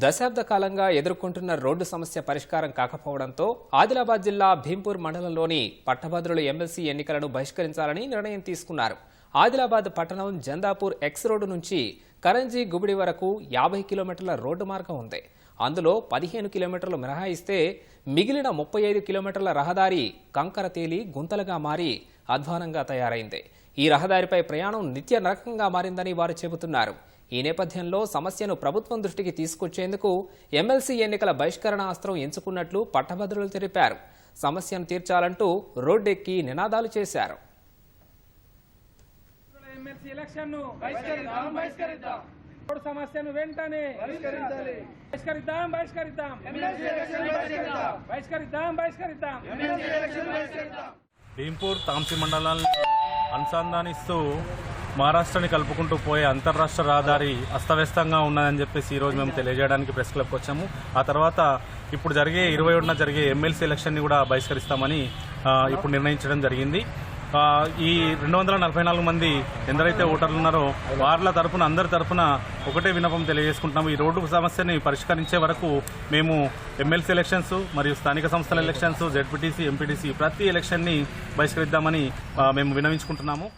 దశాబ్ద కాలంగా ఎదుర్కొంటున్న రోడ్డు సమస్య పరిష్కారం కాకపోవడంతో ఆదిలాబాద్ జిల్లా భీంపూర్ మండలంలోని పట్టభద్రులు ఎమ్మెల్సీ ఎన్నికలను బహిష్కరించాలని నిర్ణయం తీసుకున్నారు. ఆదిలాబాద్ పట్టణం జందాపూర్ ఎక్స్ రోడ్డు నుంచి కరంజీ గుబిడి వరకు యాభై కిలోమీటర్ల రోడ్డు మార్గం ఉంది. అందులో పదిహేను కిలోమీటర్లు మినహాయిస్తే మిగిలిన ముప్పై ఐదు కిలోమీటర్ల రహదారి కంకర తేలి గుంతలుగా మారి అధ్వానంగా తయారైంది. ఈ రహదారిపై ప్రయాణం నిత్య నరకంగా మారిందని వారు చెబుతున్నారు. ఈ నేపథ్యంలో సమస్యను ప్రభుత్వం దృష్టికి తీసుకొచ్చేందుకు ఎమ్మెల్సీ ఎన్నికల బహిష్కరణ అస్త్రం ఎంచుకున్నట్లు పట్టభద్రులు తెలిపారు. సమస్యను తీర్చాలంటూ రోడ్డెక్కి నినాదాలు చేశారు. సమస్యను వెంటనే బహిష్కరించాలి. బహిష్కరిద్దాం బహిష్కరిద్దాం. బహిష్కరిద్దాం. బహిష్కరిద్దాం భీంపూర్ తాంసి మండలాన్ని అనుసంధానిస్తూ మహారాష్ట్రని కలుపుకుంటూ పోయే అంతర్రాష్ట్ర రహదారి అస్తవ్యస్తంగా ఉన్నదని చెప్పేసి ఈరోజు మేము తెలియజేయడానికి ప్రెస్ క్లబ్కి వచ్చాము. ఆ తర్వాత ఇప్పుడు జరిగే ఇరవై ఒకటిన జరిగే ఎమ్మెల్సీ ఎలక్షన్ని కూడా బహిష్కరిస్తామని ఇప్పుడు నిర్ణయించడం జరిగింది. ఈ రెండు వందల నలభై నాలుగు మంది ఎందరైతే ఓటర్లు ఉన్నారో వాళ్ళ తరపున అందరి తరపున ఒకటే విన్నపం తెలియజేసుకుంటున్నాము. ఈ రోడ్డు సమస్యని పరిష్కరించే వరకు మేము ఎమ్మెల్సీ ఎలక్షన్స్ మరియు స్థానిక సంస్థల ఎలక్షన్స్ జెడ్పీటీసీ ఎంపీటీసీ ప్రతి ఎలక్షన్ని బహిష్కరిద్దామని మేము విన్నవించుకుంటున్నాము.